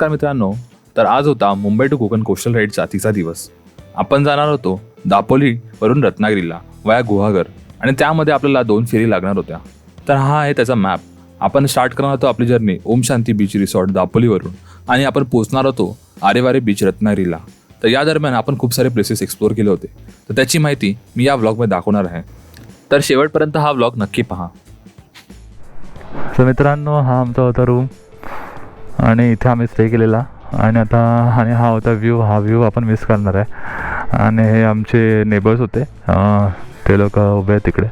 नमस्कार मित्रांनो. तर आज होता Mumbai to Konkan coastal ride जातीचा दिवस. आपण जाणार होतो दापोली वरून रत्नागिरीला वया गुहागर आणि त्यामध्ये आपल्याला दोन फेरी लागणार होत्या. तर हा आहे त्याचा मॅप आपण स्टार्ट करणार होतो आपली journey Om Shanti beach resort दापोलीवरून आणि आपण पोहोचणार होतो आरेवारे बीच रत्नागिरीला. तर या दरम्यान आपण खूप सारे प्लेसेस एक्सप्लोअर केले होते. तर त्याची माहिती मी या व्लॉगमध्ये दाखवणार आहे. तर शेवटपर्यंत हा व्लॉग नक्की पहा. तर मित्रांनो हा आमचा होता रूम आणि इथे आम्ही स्टे केलेला. आणि आता आणि हा होता व्ह्यू हा व्ह्यू आपण मिस करणार आहे. आणि हे आमचे नेबर्स होते. ते लोक उभे आहेत तिकडे.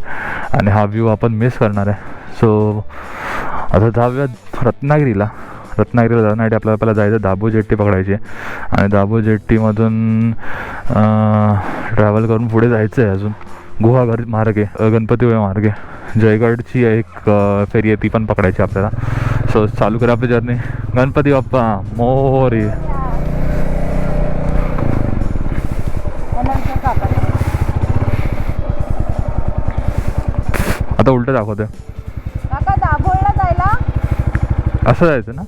आणि हा व्ह्यू आपण मिस करणार आहे. सो आता जाऊया रत्नागिरीला. रत्नागिरीला जाण्यासाठी आपल्याला पहिला जायचं दाबू जेट्टी पकडायची आणि दाबू जेट्टीमधून ट्रॅव्हल करून पुढे जायचं आहे अजून. गुहागर मार्गे गणपतीपुळे मार्गे. जयगडची एक फेरी आहे ती पण पकडायची आपल्याला. सो चालू करा आपली जर्नी गणपती बाप्पा मोरी. आता उलट दाखवते असं जायचं ना?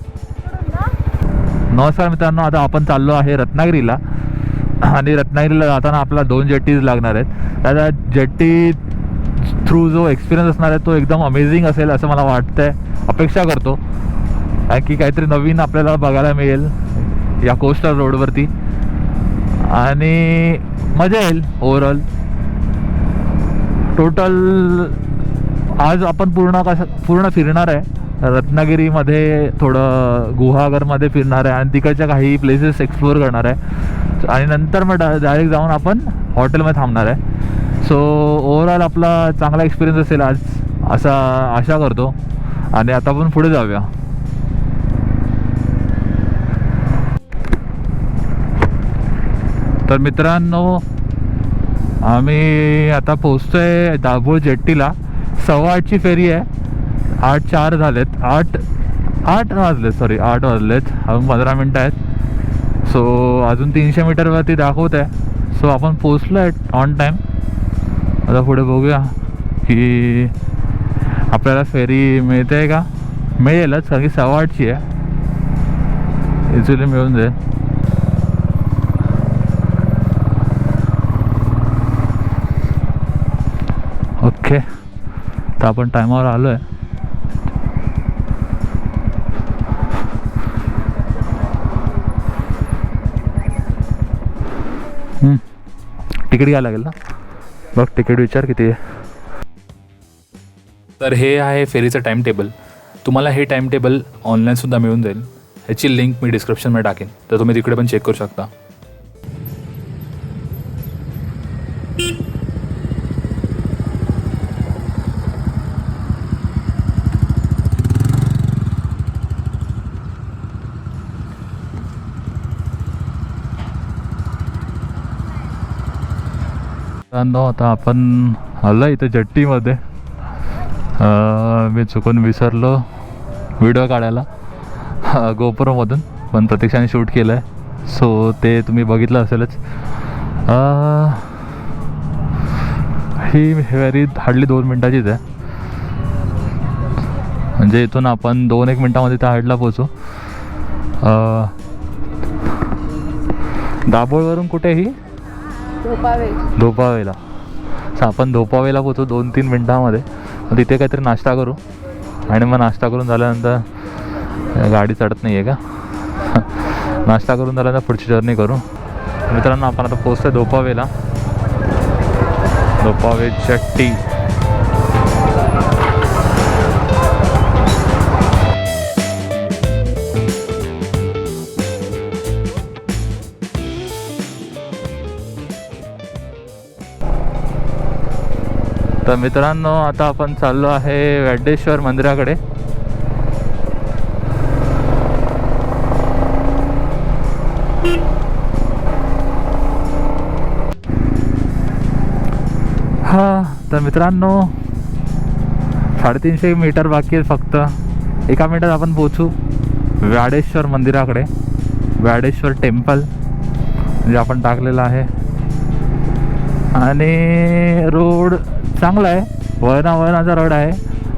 नमस्कार मित्रांनो आता आपण चाललो आहे रत्नागिरीला. आणि रत्नागिरीला जाताना आपला दोन जेट्टीज लागणार आहेत. त्याचा जेट्टी थ्रू जो एक्सपिरियन्स असणार आहे तो एकदम अमेझिंग असेल असं मला वाटतंय. अपेक्षा करतो. कारण की काहीतरी नवीन आपल्याला बघायला मिळेल या कोस्टल रोडवरती आणि मजा येईल ओव्हरऑल टोटल आज आपण पूर्ण कसं पूर्ण फिरणार आहे. रत्नागिरीमध्ये थोडं गुहागरमध्ये फिरणार आहे. आणि तिकडच्या काही प्लेसेस एक्सप्लोअर करणार आहे. आणि नंतर मग डा डायरेक्ट जाऊन आपण हॉटेलमध्ये थांबणार आहे. सो ओवरऑल आपला चांगला एक्सपिरियन्स असेल आज असा आशा करतो. आणि आता आपण पुढे जाऊया. तर मित्रांनो आम्ही आता पोचतोय दाभोळ जेट्टीला. सव्वा आठची फेरी आहे. आठ चार झालेत. आठ आठ वाजले सॉरी आठ वाजलेत. अजून पंधरा मिनटं आहेत. सो अजून तीनशे मीटरवरती दाखवत आहे. सो आपण पोचलो आहे ऑन टाईम आता पुढे बघूया की आपल्याला फेरी मिळते आहे का? मिळेलच कारण की सव्वा आठची आहे. इझिली मिळून जाईल. ओके तर आपण टायमावर आलो आहे तिकीट घ्यायला लागेल ना? बघ तिकीट विचार किती आहे. तर हे आहे फेरीचं टाईम टेबल तुम्हाला हे टाईम टेबल ऑनलाईनसुद्धा मिळून जाईल. ह्याची लिंक मी डिस्क्रिप्शनमध्ये टाकेन. तर तुम्ही तिकडे पण चेक करू शकता. मित्रांनो आता आपण आलो इथे जट्टीमध्ये. मी चुकून विसरलो व्हिडिओ काढायला. गोप्रोमधून. पण प्रतीक्षाने शूट केलं आहे सो ते तुम्ही बघितलं असेलच. ही व्हेरी हार्डली दोन मिनटाचीच आहे. म्हणजे इथून आपण दोन एक मिनटामध्ये त्या हार्डला पोचू दाभोळवरून कुठे ही? धोपावे. धोपावेला. आपण धोपावेला पोचू दोन तीन मिनटामध्ये. मग तिथे काहीतरी नाश्ता करू. आणि मग नाश्ता करून झाल्यानंतर गाडी चढत नाही आहे का? नाश्ता करून झाल्यानंतर पुढची जर्नी करू. मित्रांनो आपण आता पोचतो धोपावेला. धोपावे चट्टी तर मित्रांनो आता आपण चाललो आहे वैद्येश्वर मंदिराकडे. हा तर मित्रांनो साडेतीनशे मीटर बाकी आहे फक्त. एका मिनिटात आपण पोचू व्याडेश्वर मंदिराकडे. व्याडेश्वर टेम्पल जे आपण टाकलेलं आहे. आणि रोड चांगला आहे. वळणा वळणाचा रोड आहे.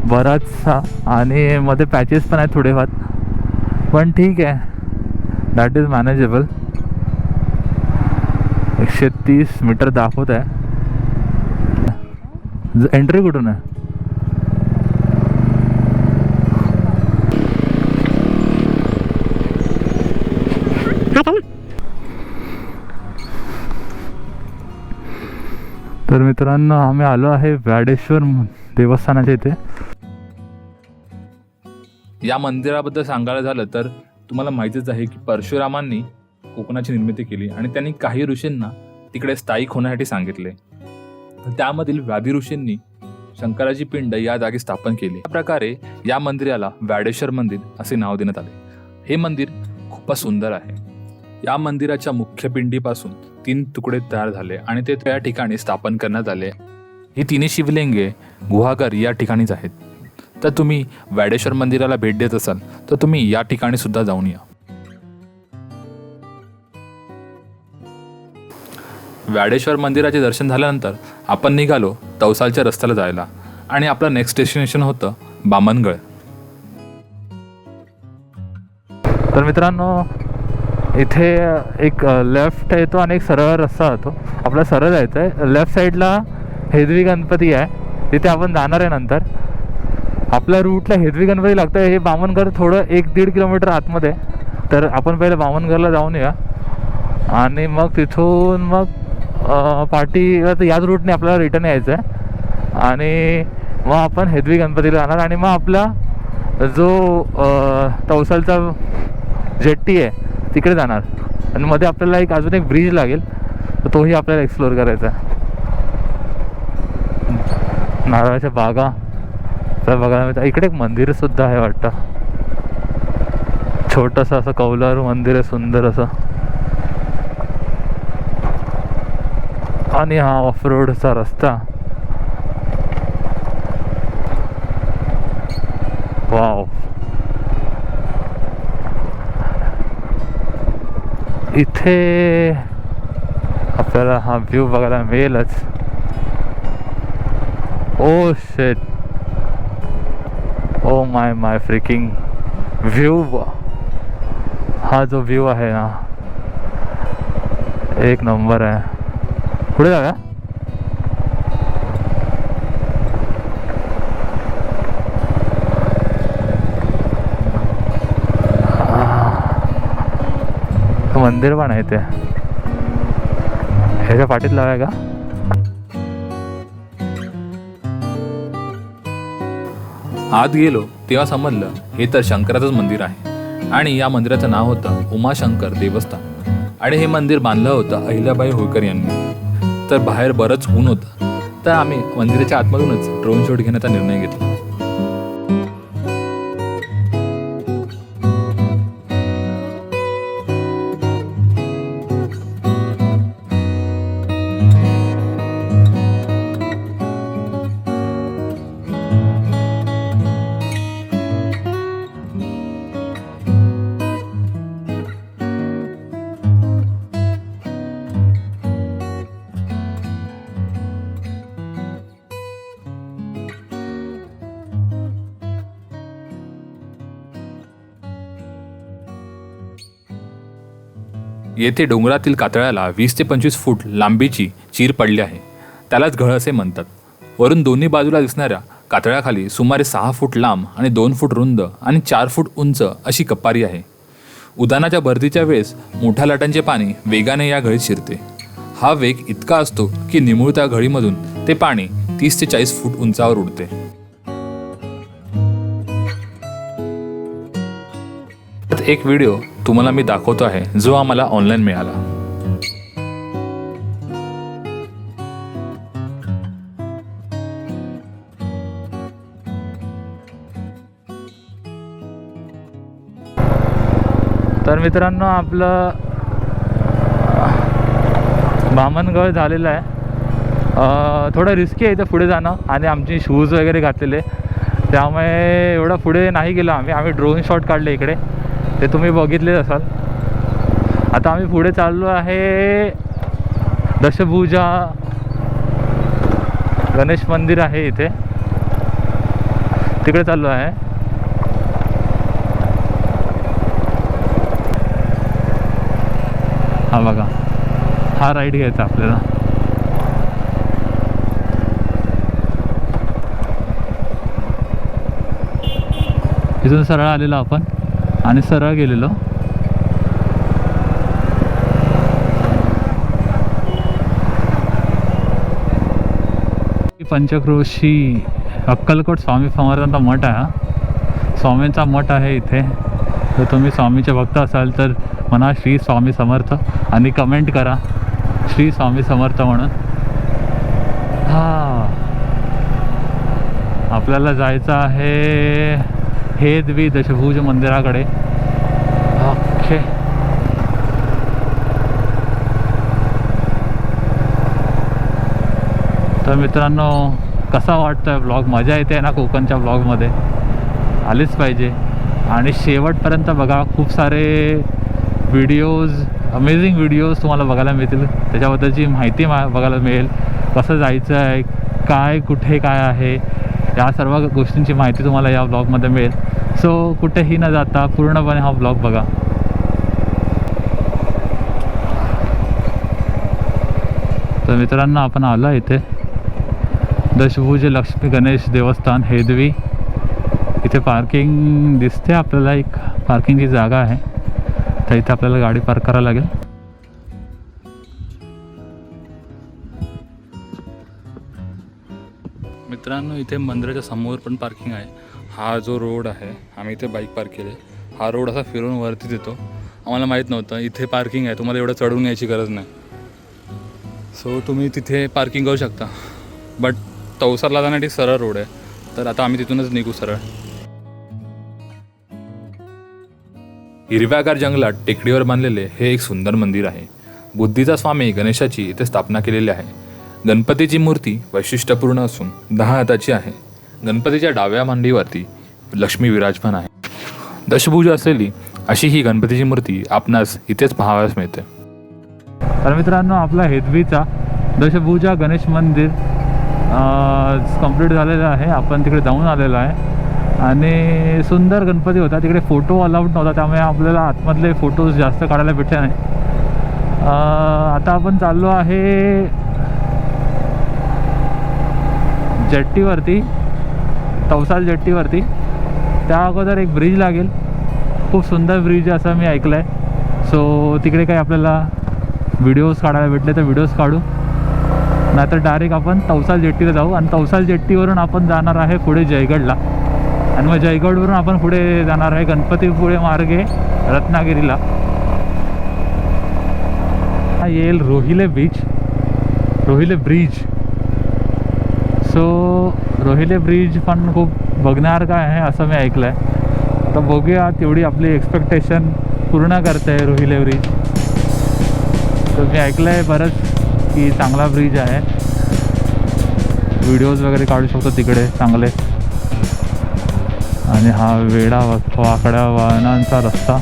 बराचसा. आणि मध्ये पॅचेस पण आहेत थोडेफार. पण ठीक आहे. दॅट इज मॅनेजेबल एकशे तीस मीटर दाखवत आहे. एंट्री कुठून आहे? तर मित्रांनो आम्ही आलो आहे व्याडेश्वर देवस्थानाच्या इथे. या मंदिराबद्दल सांगायला झालं तर तुम्हाला माहितीच आहे की परशुरामांनी कोकणाची निर्मिती केली आणि त्यांनी काही ऋषींना तिकडे स्थायिक होण्यासाठी सांगितले. त्यामधील व्याधी ऋषींनी शंकराची पिंड या जागी स्थापन केली. या प्रकारे या मंदिराला व्याडेश्वर मंदिर असे नाव देण्यात आले. हे मंदिर खूपच सुंदर आहे. या मंदिराच्या मुख्य पिंडीपासून तीन तुकडे तयार झाले आणि ते त्या ठिकाणी स्थापन करण्यात आले. ही तिन्ही शिवलिंगे गुहागर या ठिकाणीच आहेत. तर तुम्ही व्याडेश्वर मंदिराला भेट देत असाल तर तुम्ही या ठिकाणी सुद्धा जाऊन या. व्याडेश्वर मंदिराचे दर्शन झाल्यानंतर आपण निघालो तवसालच्या रस्त्याला जायला आणि आपलं नेक्स्ट डेस्टिनेशन होतं बामनगड तर मित्रांनो इथे एक लेफ्ट येतो आणि एक सरळ रस्ता जातो. आपला सरळ जायचं आहे. लेफ्ट साईडला हेदवी गणपती आहे. तिथे आपण जाणार आहे नंतर. आपल्या रूटला हेदवी गणपती लागतं हे बामणघर थोडं एक दीड किलोमीटर आतमध्ये तर आपण पहिले बामणघरला जाऊन या आणि मग तिथून मग अं, पाटी याच रूटने आपल्याला रिटर्न यायचं आहे आणि मग आपण हेदवी गणपतीला जाणार. आणि मग आपला जो अं, तवसालचा जेट्टी आहे तिकडे जाणार. आणि मध्ये आपल्याला एक अजून एक ब्रिज लागेल. तर तोही आपल्याला एक्सप्लोअर करायचा आहे. नारळाच्या बागा. तर बघायला मिळतं इकडे एक मंदिर सुद्धा आहे वाटतं. छोटंसं असं कौलार मंदिर आहे सुंदर असं. आणि हा ऑफ रोडचा रस्ता. वाव इथे आपल्याला हा व्ह्यू बघायला मिळेलच. ओ शेट oh my my fricking view हा जो व्ह्यू आहे ना एक नंबर आहे. पुढे जाऊया मंदिर पण आहे ते. ह्याच्या पाठीत लावाय का? आत गेलो तेव्हा समजलं हे तर शंकराचंच मंदिर आहे. आणि या मंदिराचं नाव होतं उमाशंकर देवस्थान. आणि हे मंदिर बांधलं होतं अहिल्याबाई होळकर यांनी. तर बाहेर बरंच ऊन होतं. तर आम्ही मंदिराच्या आतमधूनच ड्रोन शॉट घेण्याचा निर्णय घेतला. येथे डोंगरातील कातळ्याला वीस ते पंचवीस फूट लांबीची चीर पडली आहे. त्यालाच घळ असे म्हणतात. वरून दोन्ही बाजूला दिसणाऱ्या कातळ्याखाली सुमारे सहा फूट लांब आणि दोन फूट रुंद आणि चार फूट उंच अशी कपारी आहे. उदानाच्या भरतीच्या वेळेस मोठ्या लाटांचे पाणी वेगाने या घळीत शिरते. हा वेग इतका असतो की निमुळत्या घळीमधून ते पाणी तीस ते चाळीस फूट उंचावर उडते. एक व्हिडिओ तुम्हाला मी दाखवतो आहे जो आम्हाला ऑनलाईन मिळाला. तर मित्रांनो आपलं बामणगड झालेलं आहे. थोडं रिस्की आहे इथं पुढे जाणं आणि आमचे शूज वगैरे घातलेले. त्यामुळे एवढं पुढे नाही गेलो आम्ही. आम्ही ड्रोन शॉट काढले इकडे. ते तुम्ही बघितलेच असाल. आता आम्ही पुढे चाललो आहे दशभुजा. गणेश मंदिर आहे इथे. तिकडे चाललो आहे. हा बघा. हा राईड घ्यायचा आपल्याला. इथून सरळ आलेलो आपण. आणि सरळ गेलेलो. पंचक्रोशी अक्कलकोट स्वामी समर्थांचा मठ आहे हा. स्वामींचा मठ आहे इथे. तर तुम्ही स्वामीचे भक्त असाल तर म्हणा श्री स्वामी समर्थ आणि कमेंट करा. श्री स्वामी समर्थ म्हणून. हा. आपल्याला जायचं आहे हे द्वी दशभुज मंदिराकडे. ओके तर मित्रांनो कसा वाटतोय ब्लॉग मजा येते ना कोकणच्या ब्लॉगमध्ये आलीच पाहिजे. आणि शेवटपर्यंत बघा खूप सारे व्हिडिओज अमेझिंग व्हिडिओज तुम्हाला बघायला मिळतील. त्याच्याबद्दलची माहिती मा बघायला मिळेल. कसं जायचं आहे काय कुठे काय आहे? या सर्व गोष्टींची माहिती तुम्हाला या ब्लॉगमध्ये मिळेल. सो कुठेही न जाता पूर्णपणे हा ब्लॉग बघा. तर मित्रांनो आपण आलो आहे इथे. दशभुज लक्ष्मी गणेश देवस्थान हेदवी. इथे पार्किंग दिसते आपल्याला एक पार्किंगची जागा आहे. तर इथे आपल्याला गाडी पार्क करावं लागेल. मित्रांनो इथे मंदिराच्या समोर पण पार्किंग आहे. हा जो रोड आहे आम्ही इथे बाईक पार्क केले. हा रोड असा फिरून वरती देतो आम्हाला माहीत नव्हतं इथे पार्किंग आहे. तुम्हाला एवढं चढून यायची गरज नाही. सो तुम्ही तिथे पार्किंग करू शकता. बट तवसारला जाण्यासाठी सरळ रोड आहे. तर आता आम्ही तिथूनच निघू सरळ. हिरव्यागार जंगलात टेकडीवर बांधलेले हे एक सुंदर मंदिर आहे. बुद्धीचा स्वामी गणेशाची इथे स्थापना केलेली आहे. गणपतीची मूर्ती वैशिष्ट्यपूर्ण असून दहा हाताची आहे. गणपतीच्या डाव्या मांडीवरती लक्ष्मी विराजमान आहे. दशभुज असलेली अशी ही गणपतीची मूर्ती आपणास इथेच पाहावयास मिळते. तर मित्रांनो आपला हेदवीचा दशभुजा गणेश मंदिर कंप्लीट झालेलं आहे. आपण तिकडे जाऊन आलेलो आहे. आणि सुंदर गणपती होता. तिकडे फोटो अलाउड नव्हता. त्यामुळे आपल्याला आतमधले फोटोज जास्त काढायला भेटले नाही. आता आपण चाललो आहे जेट्टीवरती तवसाल जेट्टीवरती त्या अगोदर एक ब्रिज लागेल. खूप सुंदर ब्रिज असं मी ऐकलं आहे सो तिकडे काही आपल्याला व्हिडिओज काढायला भेटले तर व्हिडिओज काढू. नाहीतर डायरेक्ट आपण तवसाल जेट्टीला जाऊ. आणि तवसाल जेट्टीवरून आपण जाणार आहे पुढे जयगडला. आणि मग जयगडवरून आपण पुढे जाणार आहे गणपतीपुळे मार्गे रत्नागिरीला. येईल Rohile beach Rohile bridge so Rohile bridge पण खूप बघण्यासारखं आहे असं मी ऐकलं आहे तर बघूया तेवढी आपली एक्सपेक्टेशन पूर्ण करते आहे रोहिले ब्रिज तर मी ऐकलं आहे बरंच की चांगला ब्रिज आहे. व्हिडिओज वगैरे काढू शकतो तिकडे चांगले. आणि हा वेडा वाकड्या वाहनांचा रस्ता.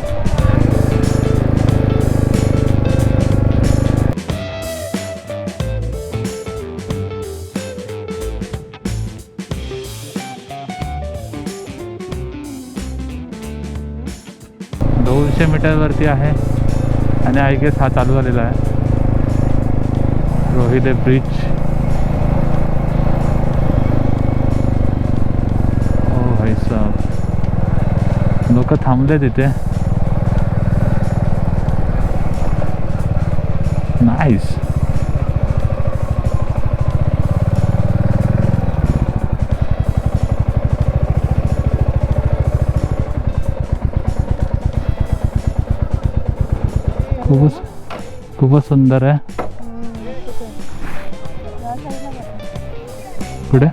दोनशे मीटरवरती आहे. आणि आय गेस हा चालू झालेला आहे. रोहिले ब्रिज हो भाई साहेब. लोक थांबले तिथे नाईस खूपच खूपच सुंदर आहे. कुठे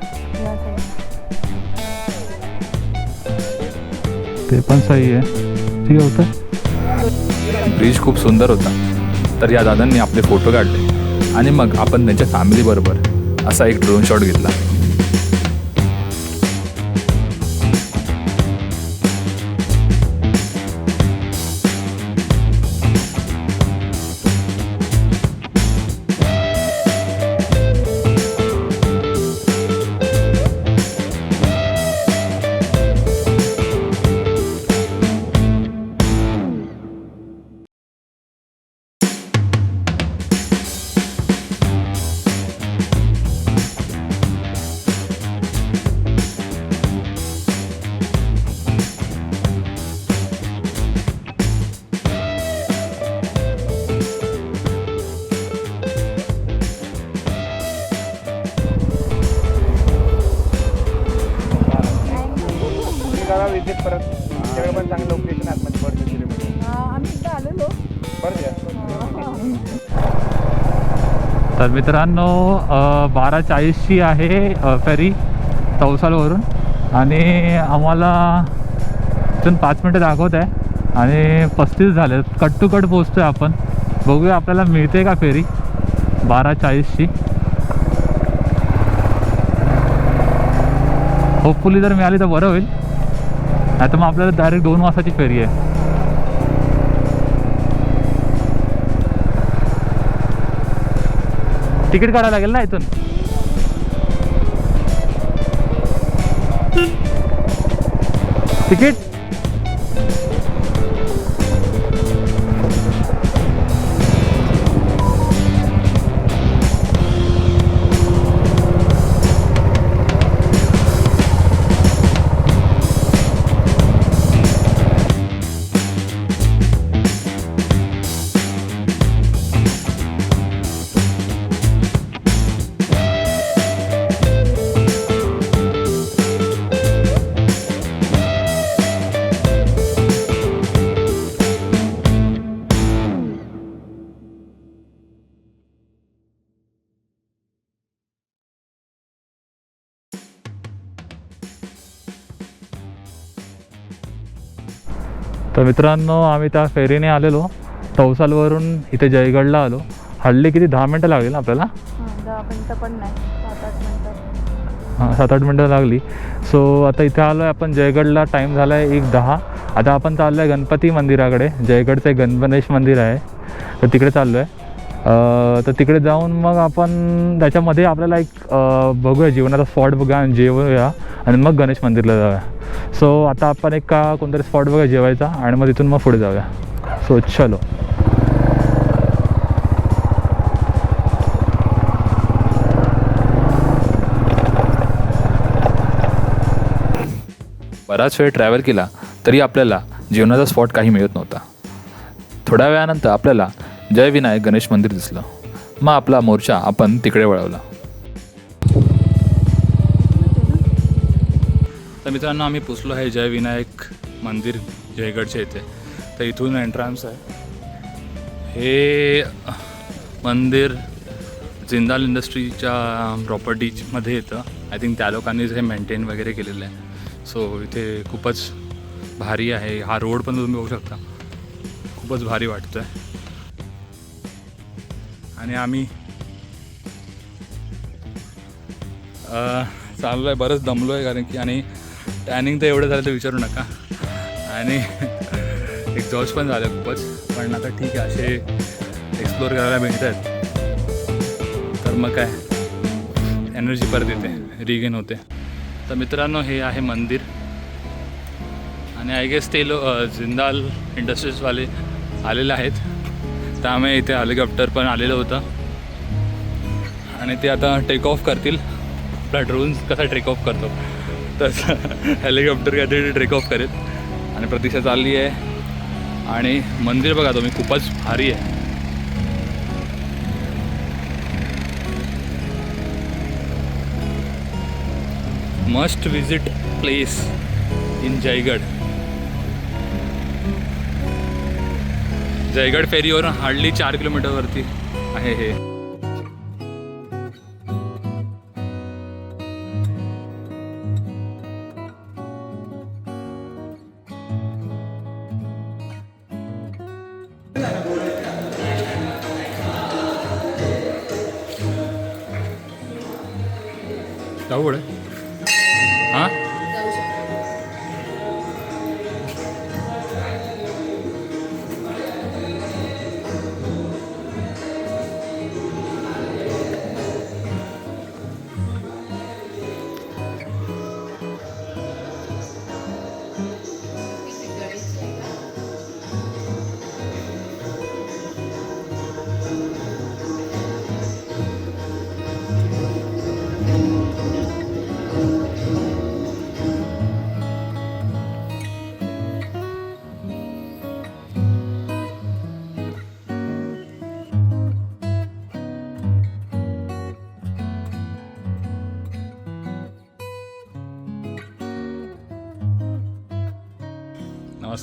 ते पण सही आहे. ठीक होतं ब्रिज खूप सुंदर होता. तर या दादांनी आपले फोटो काढले. आणि मग आपण त्यांच्या फॅमिलीबरोबर असा एक ड्रोन शॉट घेतला. मित्रांनो बारा चाळीसची आहे फेरी तवसालवरून आणि आम्हाला इथून पाच मिनटं दाखवत आहे. आणि पस्तीस झाले कट टू कट पोचतो आहे आपण. बघूया आपल्याला मिळते का फेरी बारा चाळीसची होपफुली जर मिळाली तर बरं होईल. नाही तर मग आपल्याला डायरेक्ट दोन वाजताची फेरी आहे. तिकीट काढायला लागेल ना इथून? तिकीट? तर मित्रांनो आम्ही त्या फेरीने आलेलो. तवसालवरून इथे जयगडला आलो. हल्ली किती दहा मिनटं लागली ना आपल्याला? हा, दहा मिनटं पण नाही. सात आठ मिनटं. हां सात आठ मिनटं लागली. सो आता इथे आलो आहे आपण जयगडला टाईम झाला आहे एक दहा. आता आपण चाललो आहे गणपती मंदिराकडे. जयगडचं एक गणपनेश मंदिर आहे. तर तिकडे चाललो आहे तर तिकडे जाऊन मग आपण त्याच्यामध्ये आपल्याला एक बघूया जेवणाचा स्पॉट बघा आणि जेवूया आणि मग गणेश मंदिरला जाऊया. सो आता आपण एक का कोणतरी स्पॉट बघा जेवायचा आणि मग तिथून मग पुढे जाऊया. सो चलो. बराच वेळ ट्रॅव्हल केला तरी आपल्याला जेवणाचा स्पॉट काही मिळत नव्हता. थोड्या वेळानंतर आपल्याला जयविनायक गणेश मंदिर दिसलं. मग आपला मोर्चा आपण तिकडे वळवला. तर मित्रांनो आम्ही पोचलो आहे जयविनायक मंदिर जयगडच्या इथे. तर इथून एंट्रान्स आहे. हे मंदिर जिंदाल इंडस्ट्रीच्या प्रॉपर्टीमध्ये येतं. आय थिंक त्या लोकांनीच हे मेंटेन वगैरे केलेलं आहे. सो इथे खूपच भारी आहे. हा रोड पण तुम्ही बघू शकता. खूपच भारी वाटतं आहे आणि आम्ही चाललो आहे बरंच दमलो आहे कारण की आणि टॅनिंग तर एवढं झालं तर विचारू नका. आणि एक्झॉस्ट पण झालं खूपच पण आता ठीक आहे असे एक्सप्लोअर करायला मिळत आहेत तर मग काय एनर्जी परत येते रिगेन होते. तर मित्रांनो हे आहे मंदिर. आणि आय गेस ते लो जिंदाल इंडस्ट्रीजवाले आलेले आहेत. त्यामुळे इथे हेलिकॉप्टर पण आलेलं होतं. आणि ते आता टेक ऑफ करतील. आपला ड्रोन कसा टेक ऑफ करतो. तसं हेलिकॉप्टर काहीतरी टेक ऑफ करेल. आणि प्रतीक्षा चालली आहे. आणि मंदिर बघा तुम्ही खूपच भारी आहे. Must visit place in Jaigad Jaigad फेरीवरून hardly चार किलोमीटरवरती आहे हे.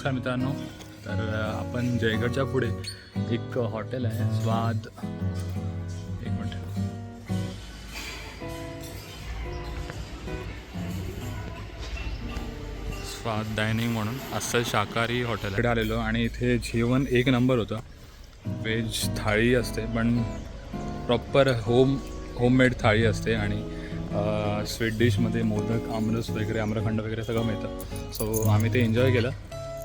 नमस्कार मित्रांनो. तर आपण जयगडच्या पुढे एक हॉटेल आहे स्वाद. एक मिनिट. स्वाद डायनिंग म्हणून असं शाकाहारी हॉटेल आलेलो आणि इथे जेवण एक नंबर होतं. व्हेज थाळी असते पण प्रॉपर होम होममेड थाळी असते आणि स्वीट डिशमध्ये मोदक आमरस वगैरे आम्रखंड वगैरे सगळं मिळतं. सो आम्ही ते एन्जॉय केलं.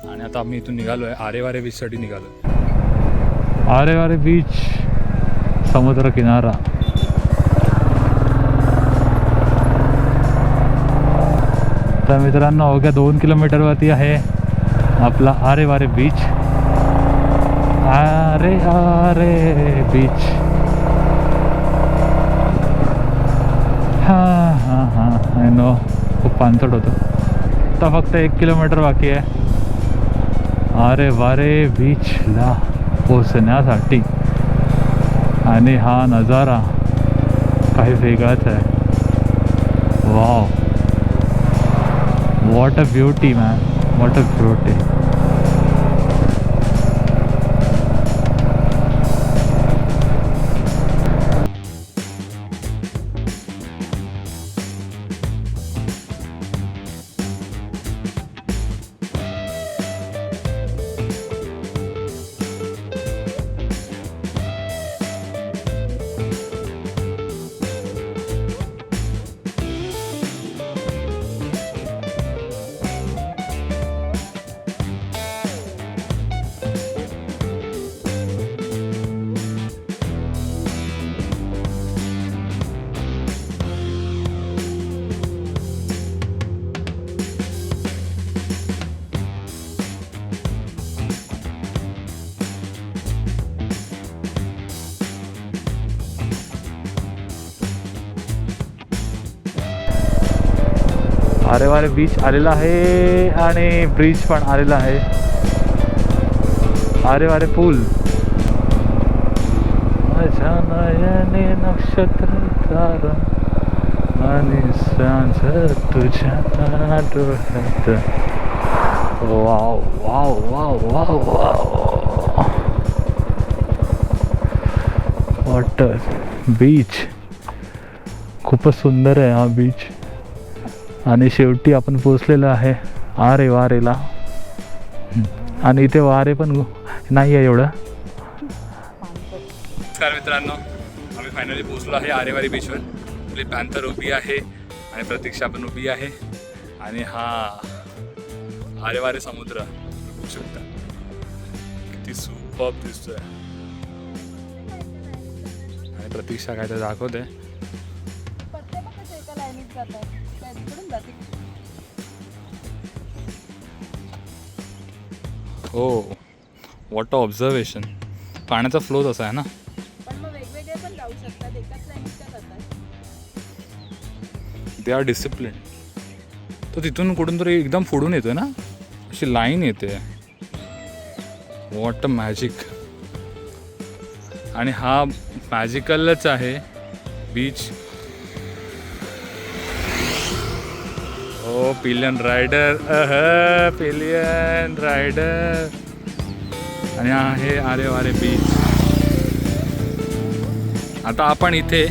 आणि आता आम्ही इथून निघालो आहे आरे वारे बीचसाठी निघालो आरे वारे बीच समुद्र किनारा. तर मित्रांनो अवघ्या दोन किलोमीटरवरती आहे आपला आरे वारे बीच आरे आरे बीच हां हां हां आय नो खूप पानसट होतं. आता फक्त एक किलोमीटर बाकी आहे. अरे वारे बीचला पोचण्यासाठी आणि हा नज़ारा। काही वेगळाच आहे wow what a beauty man what a beauty वारे बीच आलेला आहे आणि ब्रिज पण आलेला आहे. अरे वारे पूल माझ्या नयने नक्षत्र तारा आणि सांज तुझ्या डोळ्यात wow wow wow wow wow. Water beach खूपच सुंदर आहे हा बीच आणि शेवटी आपण पोचलेलो आहे आरे वारेला. आणि इथे वारे पण नाही आहे एवढं. नमस्कार मित्रांनो आम्ही फायनली पोचलो आहे आरेवारी बीचवर आपली पॅन्थर उभी आहे आणि प्रतीक्षा पण उभी आहे. आणि हा आरेवारे समुद्र बघू शकता. किती सुपर दिसतोय. आणि प्रतीक्षा काय तर दाखवते जाते हो. वॉट ऑब्झर्वेशन पाण्याचा फ्लो तसा आहे ना? पण मग वेगवेगळे पण जाऊ शकतात एकाच लाईनीत त्या जातात. दे आर डिसिप्लिन तो तिथून कुठून तरी एकदम फोडून येतोय ना? अशी लाईन येते. वॉट अ मॅजिक आणि हा मॅजिकलच आहे. बीच हो pillion rider uh pillion rider आणि आहे आरे वारे बीच आता आपण इथे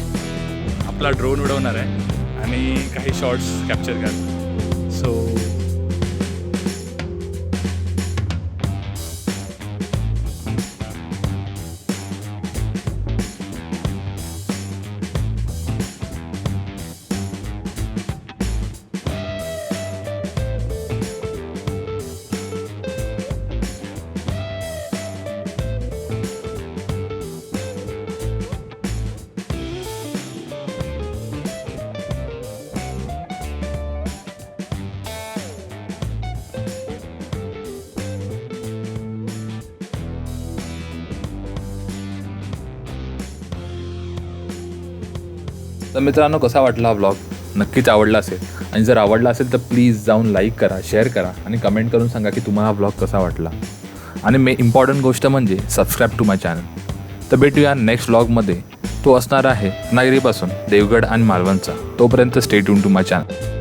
आपला ड्रोन उडवणार आहे आणि काही शॉर्ट्स कॅप्चर करणार. तर मित्रांनो कसा वाटला हा ब्लॉग नक्कीच आवडला असेल. आणि जर आवडला असेल तर प्लीज जाऊन लाईक करा शेअर करा आणि कमेंट करून सांगा की तुम्हाला हा ब्लॉग कसा वाटला. आणि मे इम्पॉर्टंट गोष्ट म्हणजे सबस्क्राईब टू माय चॅनल तर भेटूया नेक्स्ट ब्लॉगमध्ये तो असणार आहे नागरीपासून देवगड आणि मालवणचा. तोपर्यंत stay tuned to my channel